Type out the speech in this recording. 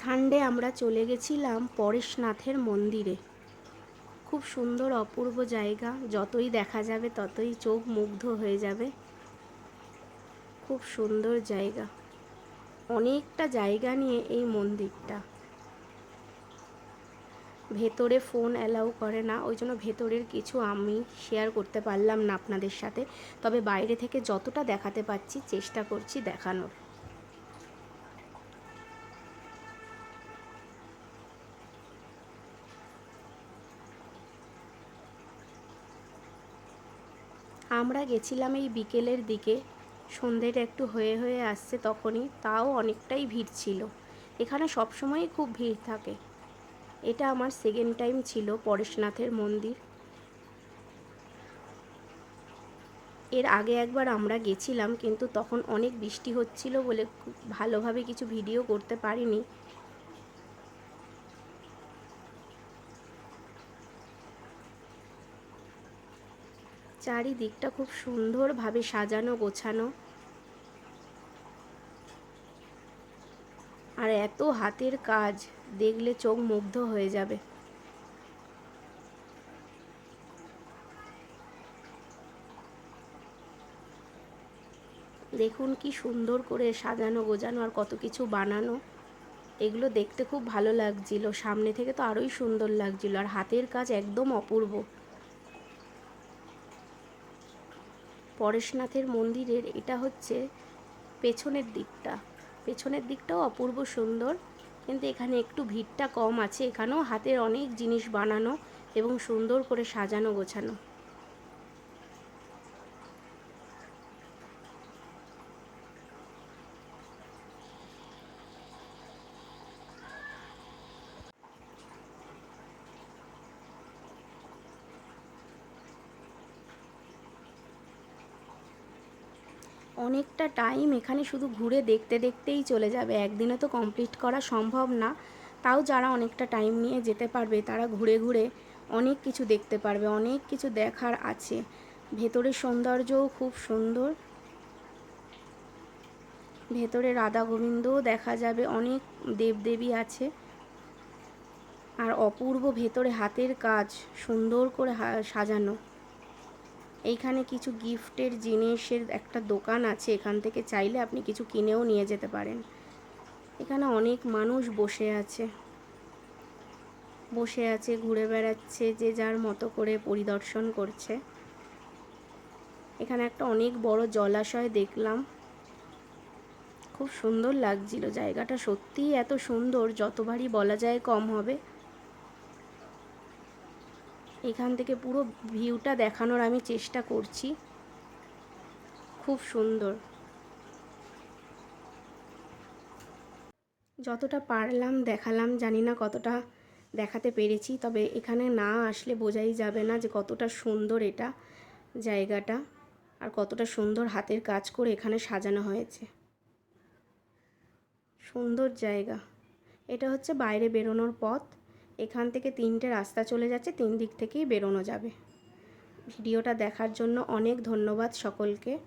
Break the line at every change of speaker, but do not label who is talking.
Sunday আমরা চলে গেছিলাম পরেশনাথের মন্দিরে। খুব সুন্দর, অপূর্ব জায়গা, যতই দেখা যাবে ততই চোখ মুগ্ধ হয়ে যাবে। খুব সুন্দর জায়গা। অনেকটা জায়গা নিয়ে এই মন্দিরটা। ভেতরে ফোন অ্যালাউ করে না, ওই জন্য ভেতরের কিছু আমি শেয়ার করতে পারলাম না আপনাদের সাথে। তবে বাইরে থেকে যতটা দেখাতে পাচ্ছি চেষ্টা করছি দেখানোর। আমরা গেছিলাম এই বিকেলের দিকে। সন্ধ্যেটা একটু হয়ে হয়ে আসছে তখনই, তাও অনেকটাই ভিড় ছিল। এখানে সবসময়ই খুব ভিড় থাকে। এটা আমার সেকেন্ড টাইম ছিল পরেশনাথের মন্দির। এর আগে একবার আমরা গেছিলাম, কিন্তু তখন অনেক বৃষ্টি হচ্ছিল বলে ভালোভাবে কিছু ভিডিও করতে পারিনি। চারিদিকটা খুব সুন্দরভাবে সাজানো, গোছানো। আর এত হাতের কাজ, দেখলে চোখ মুগ্ধ হয়ে যাবে। দেখুন কি সুন্দর করে সাজানো গোজানো আর কত কিছু বানানো। এগুলো দেখতে খুব ভালো লাগছিল। সামনে থেকে তো আরোই সুন্দর লাগছিল। আর হাতের কাজ একদম অপূর্ব। পরেশনাথের মন্দিরের এটা হচ্ছে পেছনের দিকটা। পেছনের দিকটাও অপূর্ব সুন্দর, কিন্তু এখানে একটু ভিড়টা কম আছে। এখানেও হাতের অনেক জিনিস বানানো এবং সুন্দর করে সাজানো গোছানো। অনেকটা টাইম এখানে শুধু ঘুরে দেখতে দেখতেই চলে যাবে। একদিনে তো কমপ্লিট করা সম্ভব না। তাও যারা অনেকটা টাইম নিয়ে যেতে পারবে, তারা ঘুরে ঘুরে অনেক কিছু দেখতে পারবে, অনেক কিছু দেখার আছে। ভেতরের সৌন্দর্যও খুব সুন্দর। ভেতরে রাধা গোবিন্দও দেখা যাবে, অনেক দেবদেবী আছে। আর অপূর্ব ভেতরে হাতের কাজ, সুন্দর করে সাজানো। এইখানে কিছু গিফটের জিনিসের একটা দোকান আছে, এখান থেকে চাইলে আপনি কিছু কিনেও নিয়ে যেতে পারেন। এখানে অনেক মানুষ বসে আছে। বসে আছে, ঘুরে বেড়াচ্ছে, যে যার মতো করে পরিদর্শন করছে। এখানে একটা অনেক বড় জলাশয় দেখলাম। খুব সুন্দর লাগছিল জায়গাটা, সত্যিই এত সুন্দর, যতবারই বলা যায় কম হবে। এখান থেকে পুরো ভিউটা দেখানোর আমি চেষ্টা করছি। খুব সুন্দর। যতটা পারলাম, দেখালাম, জানি না কতটা দেখাতে পেরেছি, তবে এখানে না আসলে বোঝাই যাবে না যে কতটা সুন্দর এটা জায়গাটা আর কতটা সুন্দর হাতের কাজ করে এখানে সাজানো হয়েছে। সুন্দর জায়গা। এটা হচ্ছে বাইরে বেরোনোর পথ। এখান থেকে তিনটে রাস্তা চলে যাচ্ছে, তিন দিক থেকেই বেরোনো যাবে। ভিডিওটা দেখার জন্য অনেক ধন্যবাদ সকলকে।